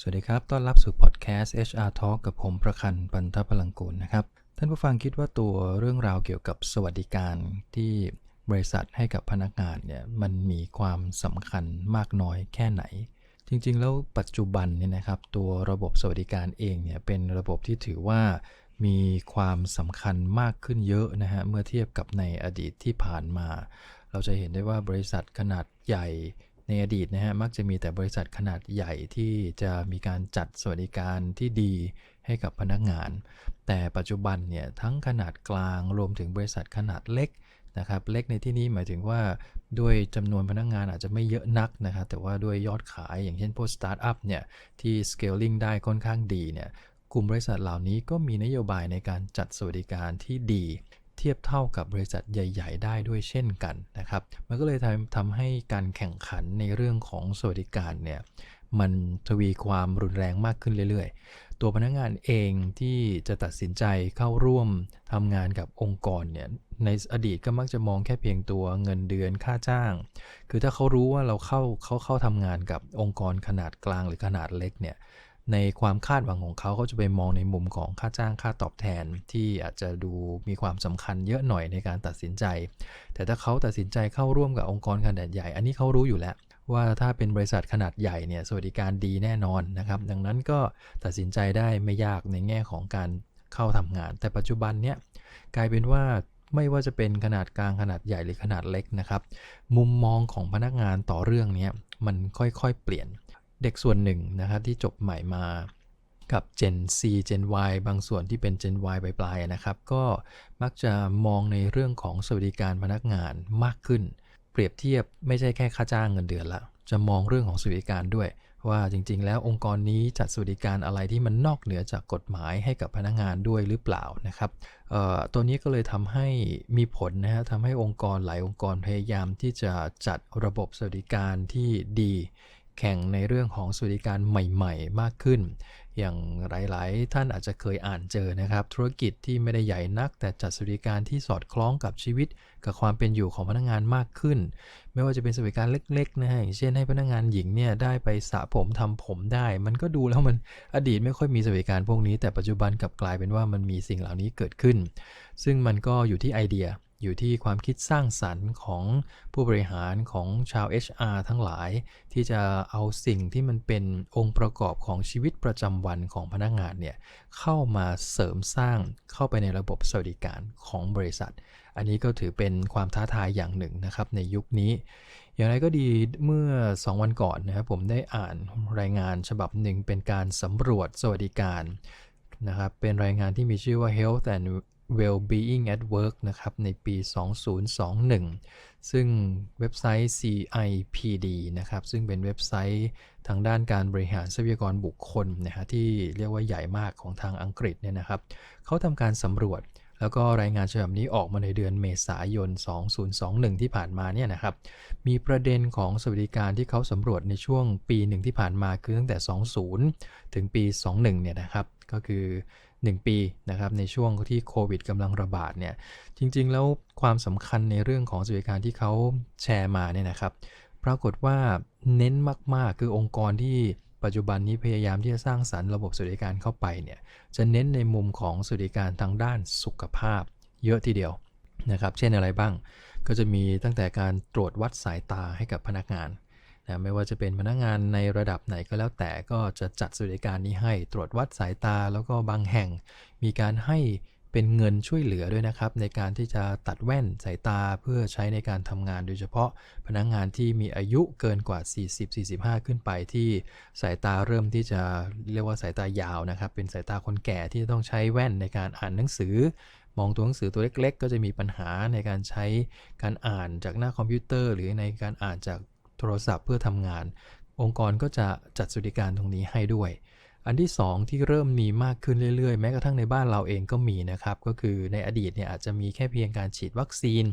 สวัสดีครับ ต้อนรับสู่พอดแคสต์ HR Talk กับผมประคันปันทพลังกูลนะครับ ท่านผู้ฟังคิดว่าตัวเรื่องราวเกี่ยวกับสวัสดิการที่บริษัทให้กับพนักงานเนี่ยมันมีความสำคัญมากน้อยแค่ไหน จริงๆ แล้วปัจจุบันเนี่ยนะครับ ตัวระบบสวัสดิการเองเนี่ยเป็นระบบที่ถือว่ามีความสำคัญมากขึ้นเยอะนะฮะเมื่อเทียบกับในอดีตที่ผ่านมา เราจะเห็นได้ว่าบริษัทขนาดใหญ่ ในอดีตนะฮะมักจะมีแต่บริษัทขนาดใหญ่ที่จะมีการจัดสวัสดิการที่ดีให้กับพนักงาน แต่ปัจจุบันเนี่ยทั้งขนาดกลางรวมถึงบริษัทขนาดเล็กนะครับเล็กในที่นี้หมายถึงว่าด้วยจำนวนพนักงานอาจจะไม่เยอะนักนะครับแต่ว่าด้วยยอดขายอย่างเช่นพวกสตาร์ทอัพเนี่ยที่ scaling ได้ค่อนข้างดีเนี่ยกลุ่มบริษัทเหล่านี้ก็มีนโยบายในการจัดสวัสดิการที่ดี เทียบเท่ากับบริษัทใหญ่ ๆ ได้ด้วยเช่นกันนะครับ มันก็เลยทำทำให้การแข่งขันในเรื่องของสวัสดิการเนี่ยมันทวีความรุนแรงมากขึ้นเรื่อยๆ ตัวพนักงานเองที่จะตัดสินใจเข้าร่วมทำงานกับองค์กรเนี่ยในอดีตก็มักจะมองแค่เพียงตัวเงินเดือนค่าจ้าง คือถ้าเขารู้ว่าเราเข้าเขาเข้าทำงานกับองค์กรขนาดกลางหรือขนาดเล็กเนี่ย ในความคาดหวังของเขาเขาจะไปมองในมุมของค่าจ้างค่าตอบแทนที่อาจจะดูมีความสำคัญเยอะหน่อยในการตัดสินใจ แต่ถ้าเขาตัดสินใจเข้าร่วมกับองค์กรขนาดใหญ่ อันนี้เขารู้อยู่แล้วว่าถ้าเป็นบริษัทขนาดใหญ่เนี่ยสวัสดิการดีแน่นอนนะครับ ดังนั้นก็ตัดสินใจได้ไม่ยากในแง่ของการเข้าทำงาน แต่ปัจจุบันเนี่ยกลายเป็นว่าไม่ว่าจะเป็นขนาดกลางขนาดใหญ่หรือขนาดเล็กนะครับ มุมมองของพนักงานต่อเรื่องนี้มันค่อยๆ เปลี่ยน เด็กส่วนหนึ่งนะครับที่จบใหม่มากับ Gen C Gen Y บางส่วนที่เป็น Gen Y ปลายๆนะครับ ก็มักจะมองในเรื่องของสวัสดิการพนักงานมากขึ้น เปรียบเทียบไม่ใช่แค่ค่าจ้างเงินเดือนละ จะมองเรื่องของสวัสดิการด้วย ว่าจริงๆ แล้วองค์กรนี้จัดสวัสดิการอะไรที่มันนอกเหนือจากกฎหมายให้กับพนักงานด้วยหรือเปล่านะครับตัวนี้ก็เลยทำให้มีผลนะฮะทำให้องค์กรหลายองค์กรพยายามที่จะจัดระบบสวัสดิการที่ดี แข่งในเรื่องของสวัสดิการใหม่ ๆ มากขึ้น อย่างหลาย ๆ ท่านอาจจะเคยอ่านเจอนะครับ ธุรกิจที่ไม่ได้ใหญ่นัก แต่จัดสวัสดิการที่สอดคล้องกับชีวิต กับความเป็นอยู่ของพนักงานมากขึ้น ไม่ว่าจะเป็นสวัสดิการเล็ก ๆ นะฮะอย่างเช่นให้พนักงานหญิงเนี่ยได้ไปสระผมทำผมได้ มันก็ดูแล้วมันอดีตไม่ค่อยมีสวัสดิการพวกนี้ แต่ปัจจุบันกลับกลายเป็นว่ามันมีสิ่งเหล่านี้เกิดขึ้น ซึ่งมันก็อยู่ที่ไอเดีย อยู่ที่ความคิดสร้างสรรค์ของผู้บริหารของชาว HR ทั้งหลาย ที่จะเอาสิ่งที่มันเป็นองค์ประกอบของชีวิตประจำวันของพนักงานเนี่ยเข้ามาเสริมสร้างเข้าไปในระบบสวัสดิการของบริษัท อันนี้ก็ถือเป็นความท้าทายอย่างหนึ่งนะครับในยุคนี้ อย่างไรก็ดีเมื่อ 2 วันก่อนนะครับผมได้อ่านรายงานฉบับหนึ่งเป็นการสำรวจสวัสดิการนะครับเป็นรายงานที่มีชื่อว่า Health and Well-being at Work นะครับในปี 2021 ซึ่งเว็บไซต์ CIPD นะครับซึ่งเป็นเว็บไซต์ทางด้านการบริหารทรัพยากรบุคคลนะฮะที่เรียกว่าใหญ่มากของทางอังกฤษเนี่ยนะครับเขาทำการสำรวจแล้วก็รายงานฉบับนี้ออกมาในเดือนเมษายน 2021 ที่ผ่านมาเนี่ยนะครับ มีประเด็นของสวัสดิการที่เขาสำรวจในช่วงปีหนึ่งที่ผ่านมาคือตั้งแต่ 20 ถึงปี 21 เนี่ยนะครับ ก็คือ 1 ปีนะครับในช่วงที่โควิดกำลังระบาดเนี่ยจริงๆ แล้วความสำคัญในเรื่องของสวัสดิการที่เขาแชร์มาเนี่ยนะครับ ปรากฏว่าเน้นมากๆ คือองค์กรที่ปัจจุบันนี้พยายามที่จะสร้างสารรค์ระบบสวัสดิการเข้าไปเนี่ยจะเน้นในมุมของสวัสดิการทางด้านสุขภาพ เยอะทีเดียวนะครับ เช่นอะไรบ้าง ก็จะมีตั้งแต่การตรวจวัดสายตาให้กับพนักงาน นะไม่ว่าจะเป็นพนักงานในระดับไหนก็แล้วแต่ก็จะจัดสวัสดิการนี้ให้ตรวจวัดสายตา แล้วก็บางแห่ง มีการให้เป็นเงินช่วยเหลือด้วยนะครับ ในการที่จะตัดแว่นสายตาเพื่อใช้ในการทำงาน โดยเฉพาะพนักงานที่มีอายุเกินกว่า 40-45 ขึ้นไปที่สายตาเริ่มที่จะเรียกว่าสายตายาวนะครับ เป็นสายตาคนแก่ที่ต้องใช้แว่นในการอ่านหนังสือมองตัวหนังสือตัวเล็ก ๆ ก็จะมีปัญหาในการใช้การอ่านจากหน้าคอมพิวเตอร์ หรือในการอ่านจาก โทรศัพท์เพื่อทำงาน องค์กรก็จะจัดสวัสดิการตรงนี้ให้ด้วย อันที่ 2 ที่เริ่มมีมากขึ้นเรื่อยๆ แม้กระทั่งในบ้านเราเองก็มีนะครับ ก็คือในอดีตเนี่ยอาจจะมีแค่เพียงการฉีดวัคซีน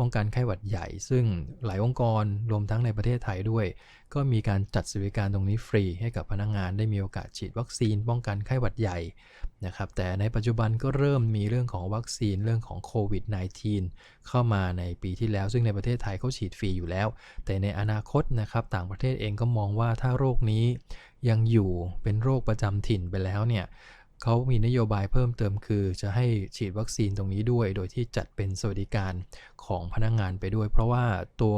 ป้องกันไข้หวัดใหญ่ ซึ่งหลายองค์กรรวมทั้งในประเทศไทยด้วย ก็มีการจัดสวัสดิการตรงนี้ฟรี ให้กับพนักงานได้มีโอกาสฉีดวัคซีน ป้องกันไข้หวัดใหญ่นะครับแต่ในปัจจุบันก็เริ่มมีเรื่องของวัคซีนเรื่องของโควิด -19 เข้ามาในปีที่แล้ว ซึ่งในประเทศไทยเขาฉีดฟรีอยู่แล้ว แต่ในอนาคตนะครับต่างประเทศเองก็มองว่าถ้าโรคนี้ยังอยู่เป็นโรคประจำถิ่นไปแล้วเนี่ย เขามีนโยบายเพิ่มเติมคือ จะให้ฉีดวัคซีนตรงนี้ด้วย โดยที่จัดเป็นสวัสดิการของพนักงงานไปด้วย เพราะว่าตัว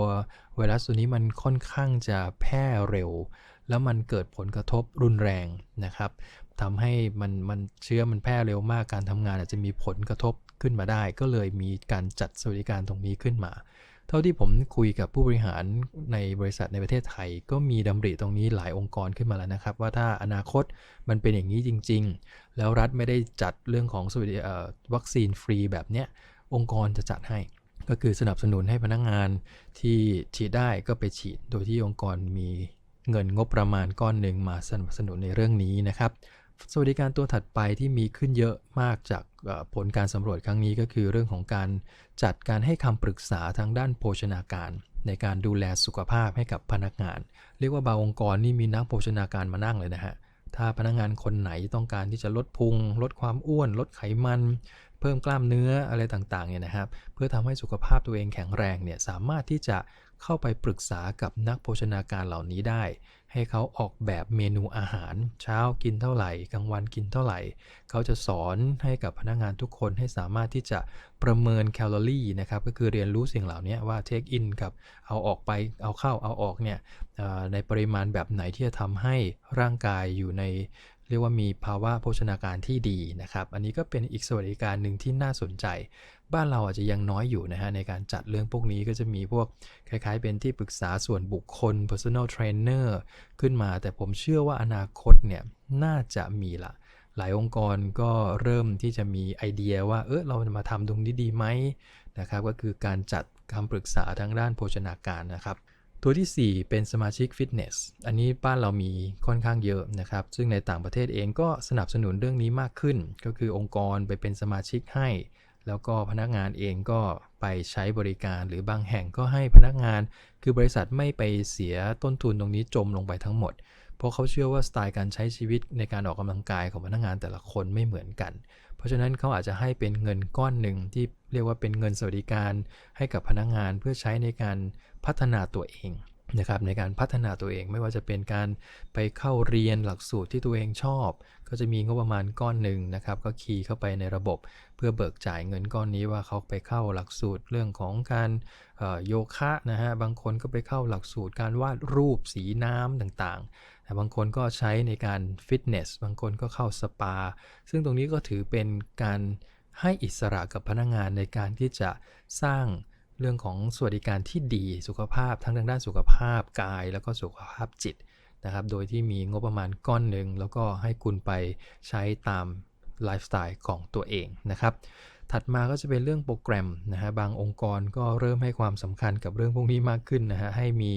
ไวรัสตัวนี้มันค่อนข้างจะแพร่เร็ว แล้วมันเกิดผลกระทบรุนแรงนะครับทำให้มันมันเชื้อมันแพร่เร็วมากการทำงานอาจจะมีผลกระทบขึ้นมาได้ ก็เลยมีการจัดสวัสดิการตรงนี้ขึ้นมา เท่าที่ผมคุยกับผู้บริหารในบริษัทในประเทศไทย ก็มีดำริตรงนี้หลายองค์กรขึ้นมาแล้วนะครับ ว่าถ้าอนาคตมันเป็นอย่างนี้จริง ๆ แล้วรัฐไม่ได้จัดเรื่องของวัสดิวัคซีนฟรีแบบเนี้ยองค์กรจะจัดให้ ก็คือสนับสนุนให้พนักงงานที่ฉีดได้ก็ไปฉีด โดยที่องค์กรมีเงินงบประมาณก้อนหนึ่งมาสนับสนุนในเรื่องนี้นะครับ สวัสดิการตัวถัดไปที่มีขึ้นเยอะมากจากผลการสำรวจครั้งนี้ก็คือเรื่องของการจัดการให้คำปรึกษาทางด้านโภชนาการ ในการดูแลสุขภาพให้กับพนักงาน เรียกว่าบางองค์กรนี่มีนักโภชนาการมานั่งเลยนะฮะถ้าพนักงานคนไหนต้องการที่จะลดพุง ลดความอ้วน ลดไขมัน เพิ่มกล้ามเนื้ออะไรต่างๆเนี่ยนะครับ เพื่อทำให้สุขภาพตัวเองแข็งแรงเนี่ยสามารถที่จะเข้าไปปรึกษากับนักโภชนาการเหล่านี้ได้ ให้เขาออกแบบเมนูอาหาร เช้ากินเท่าไหร่กลางวันกินเท่าไหร่ เขาจะสอนให้กับพนักงานทุกคนให้สามารถที่จะประเมินแคลอรี่นะครับก็คือเรียนรู้สิ่งเหล่านี้ว่าเทคอินกับเอาออกไปเอาเข้าเอาออกเนี่ยในปริมาณแบบไหนที่จะทำให้ร่างกายอยู่ใน เรียกว่ามีภาวะโภชนาการที่ดีนะครับ อันนี้ก็เป็นอีกสวัสดิการหนึ่งที่น่าสนใจ บ้านเราอาจจะยังน้อยอยู่นะฮะในการจัดเรื่องพวกนี้ก็จะมีพวกคล้ายๆ เป็นที่ปรึกษาส่วนบุคคล personal trainer ขึ้นมา แต่ผมเชื่อว่าอนาคตเนี่ยน่าจะมีละหลายองค์กรก็เริ่มที่จะมีไอเดียว่าเออเราจะมาทำตรงนี้ดีไหมนะครับ ก็คือการจัดคำปรึกษาทางด้านโภชนาการนะครับ ตัวที่ 4 เป็นสมาชิกฟิตเนส อันนี้บ้านเรามีค่อนข้างเยอะนะครับ ซึ่งในต่างประเทศเองก็สนับสนุนเรื่องนี้มากขึ้น ก็คือองค์กรไปเป็นสมาชิกให้ แล้วก็พนักงานเองก็ไปใช้บริการหรือบางแห่งก็ให้พนักงาน คือบริษัทไม่ไปเสียต้นทุนตรงนี้จมลงไปทั้งหมด เพราะเขาเชื่อว่าสไตล์การใช้ชีวิตในการออกกำลังกายของพนักงานแต่ละคนไม่เหมือนกัน เพราะฉะนั้นเขาอาจจะให้เป็นเงินก้อนหนึ่งที่เรียกว่าเป็นเงินสวัสดิการให้กับพนักงานเพื่อใช้ในการพัฒนาตัวเองนะครับในการพัฒนาตัวเองไม่ว่าจะเป็นการไปเข้าเรียนหลักสูตรที่ตัวเองชอบ ก็จะมีงบประมาณก้อนหนึ่งนะครับ ก็คีย์เข้าไปในระบบ เพื่อเบิกจ่ายเงินก้อนนี้ว่าเขาไปเข้าหลักสูตรเรื่องของการโยคะนะฮะบางคนก็ไปเข้าหลักสูตรการวาดรูปสีน้ำต่าง บางคนก็ใช้ในการฟิตเนส บางคนก็เข้าสปา ซึ่งตรงนี้ก็ถือเป็นการให้อิสระกับพนักงงานในการที่จะสร้างเรื่องของสวัสดิการที่ดีสุขภาพทั้งทางด้านสุขภาพกาย แล้วก็สุขภาพจิตนะครับ โดยที่มีงบประมาณก้อนหนึ่งแล้วก็ให้คุณไปใช้ตามไลฟ์สไตล์ของตัวเองนะครับ ถัดมาก็จะเป็นเรื่องโปรแกรมนะฮะบางองค์กรก็เริ่มให้ความสำคัญกับเรื่องพวกนี้มากขึ้นนะฮะให้มี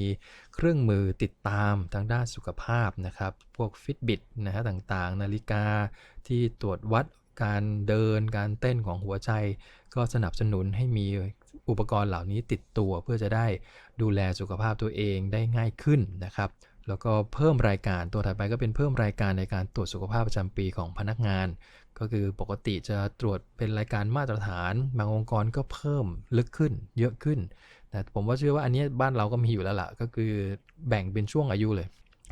เครื่องมือติดตามทางด้านสุขภาพนะครับ พวก Fitbit นะฮะต่างๆ นาฬิกาที่ตรวจวัดการเดินการเต้นของหัวใจ ก็สนับสนุนให้มีอุปกรณ์เหล่านี้ติดตัวเพื่อจะได้ดูแลสุขภาพตัวเองได้ง่ายขึ้นนะครับ แล้วก็เพิ่มรายการตัวถัดไปก็เป็นเพิ่มรายการในการตรวจสุขภาพประจำปีของพนักงาน ก็คือปกติจะตรวจเป็นรายการมาตรฐาน บางองค์กรก็เพิ่มลึกขึ้น เยอะขึ้น แต่ผมว่าเชื่อว่าอันนี้บ้านเราก็มีอยู่แล้วล่ะ ก็คือแบ่งเป็นช่วงอายุเลย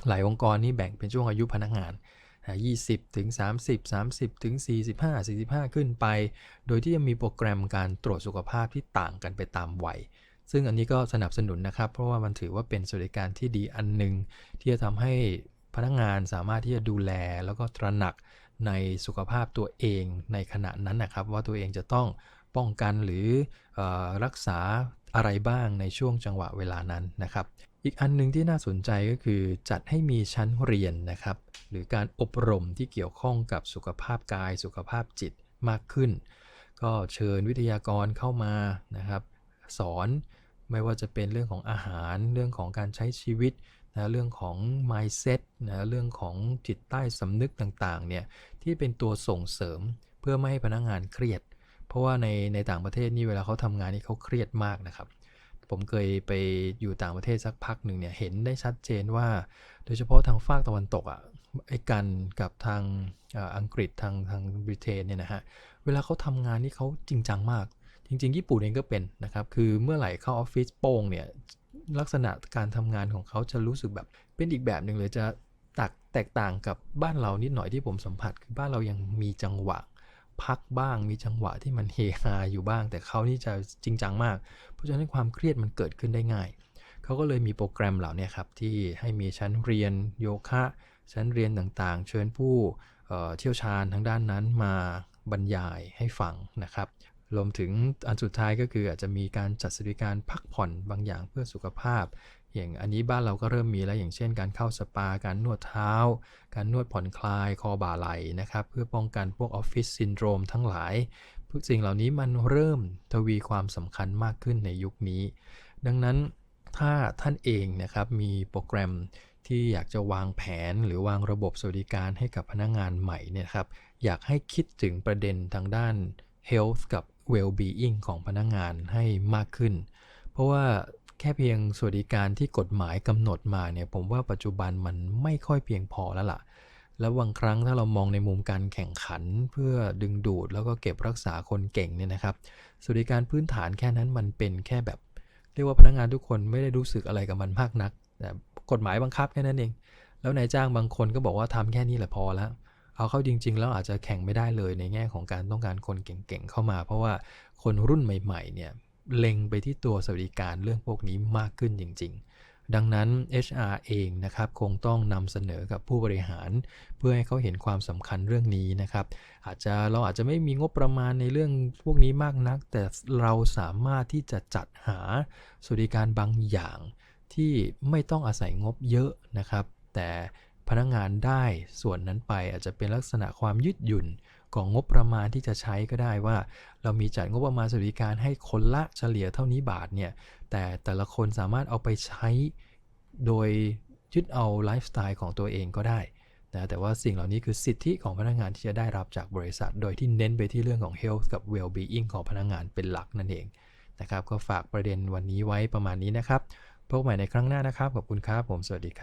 หลายองค์กรนี่แบ่งเป็นช่วงอายุพนักงาน20ถึง30 30ถึง45 45 ขึ้นไป โดยที่ยังมีโปรแกรมการตรวจสุขภาพที่ต่างกันไปตามวัย ซึ่งอันนี้ก็สนับสนุนนะครับ เพราะว่ามันถือว่าเป็นสวัสดิการที่ดีอันหนึ่งที่จะทำให้พนักงานสามารถที่จะดูแลแล้วก็ตระหนักในสุขภาพตัวเองในขณะนั้นนะครับ ว่าตัวเองจะต้องป้องกันหรืออรักษาอะไรบ้างในช่วงจังหวะเวลานั้นนะครับ อีกอันนึงที่น่าสนใจก็คือจัดให้มีชั้นเรียนนะครับ หรือการอบรมที่เกี่ยวข้องกับสุขภาพกาย สุขภาพจิตมากขึ้น ก็เชิญวิทยากรเข้ามานะครับ สอน ไม่ว่าจะเป็นเรื่องของอาหาร เรื่องของการใช้ชีวิตนะเรื่องของ mindset นะเรื่องของจิตใต้สำนึกต่างๆเนี่ยที่เป็นตัวส่งเสริมเพื่อไม่ให้พนักงงานเครียด เพราะว่าในในต่างประเทศนี่เวลาเขาทำงานนี่เขาเครียดมากนะครับ ผมเคยไปอยู่ต่างประเทศสักพักหนึ่งเนี่ยเห็นได้ชัดเจนว่า โดยเฉพาะทางฝากตะวันตกอะไอ้กันกับทางอังกฤษทางทางบริเตนเนี่ยนะฮะเวลาเขาทำงานนี่เขาจริงจังมาก จริงๆ ญี่ปุ่นเองก็เป็นนะครับ คือเมื่อไหร่เข้าออฟฟิศโป้งเนี่ยลักษณะการทำงานของเขาจะรู้สึกแบบเป็นอีกแบบหนึ่งเลยจะตักแตกต่างกับบ้านเรานิดหน่อยที่ผมสัมผัส คือบ้านเรายังมีจังหวะพักบ้างมีจังหวะที่มันเฮฮาอยู่บ้าง แต่เขานี่จะจริงจังมาก เพราะฉะนั้นความเครียดมันเกิดขึ้นได้ง่าย เขาก็เลยมีโปรแกรมเหล่านี้ครับ ที่ให้มีชั้นเรียนโยคะ ชั้นเรียนต่างๆ เชิญผู้เอ่อเชี่ยวชาญทางด้านนั้นมาบรรยายให้ฟังนะครับ รวมถึงอันสุดท้ายก็คืออาจจะมีการจัดสวัสดิการพักผ่อนบางอย่างเพื่อสุขภาพ อย่างอันนี้บ้านเราก็เริ่มมีแล้วอย่างเช่น การเข้าสปา การนวดเท้า การนวดผ่อนคลายคอบ่าไหล่นะครับเพื่อป้องกันพวกออฟฟิศซินโดรมทั้งหลายพวกสิ่งเหล่านี้มันเริ่มทวีความสำคัญมากขึ้นในยุคนี้ ดังนั้นถ้าท่านเองนะครับมีโปรแกรมที่อยากจะวางแผนหรือวางระบบสวัสดิการให้กับพนักงานใหม่เนี่ยครับอยากให้คิดถึงประเด็นทางด้าน health กับ well-being ของพนักงานให้มากขึ้น เพราะว่าแค่เพียงสวัสดิการที่กฎหมายกำหนดมาเนี่ยผมว่าปัจจุบันมันไม่ค่อยเพียงพอแล้วล่ะ แล้วบางครั้งถ้าเรามองในมุมการแข่งขันเพื่อดึงดูดแล้วก็เก็บรักษาคนเก่งเนี่ยนะครับสวัสดิการพื้นฐานแค่นั้นมันเป็นแค่แบบ เรียกว่าพนักงานทุกคนไม่ได้รู้สึกอะไรกับมันมากนักแต่กฎหมายบังคับแค่นั้นเอง แล้วนายจ้างบางคนก็บอกว่าทำแค่นี้แหละพอแล้ว เอาเข้าจริง ๆ แล้วอาจจะแข่งไม่ได้เลยในแง่ของการต้องการคนเก่งๆเข้ามา เพราะว่าคนรุ่นใหม่ๆเนี่ยเล็งไปที่ตัวสวัสดิการเรื่องพวกนี้มากขึ้นจริง ๆ ดังนั้น HR เองนะครับคงต้องนำเสนอกับผู้บริหาร เพื่อให้เขาเห็นความสำคัญเรื่องนี้นะครับอาจจะเราอาจจะไม่มีงบประมาณในเรื่องพวกนี้มากนัก แต่เราสามารถที่จะจัดหาสวัสดิการบางอย่างที่ไม่ต้องอาศัยงบเยอะนะครับ แต่ พนักงานได้ส่วนนั้นไปอาจจะเป็นลักษณะความยืดหยุ่นของงบประมาณที่จะใช้ก็ได้ว่า เรามีจัดงบประมาณสวัสดิการให้คนละเฉลี่ยเท่านี้บาทเนี่ยแต่แต่ละคนสามารถเอาไปใช้โดยยึดเอาไลฟ์สไตล์ของตัวเองก็ได้นะแต่ว่าสิ่งเหล่านี้คือสิทธิของพนักงานที่จะได้รับจากบริษัท โดยที่เน้นไปที่เรื่องของ health กับ well-being ของพนักงานเป็นหลักนั่นเองนะครับก็ฝากประเด็นวันนี้ไว้ประมาณนี้นะครับพบกันใหม่ในครั้งหน้านะครับขอบคุณครับผมสวัสดีครับ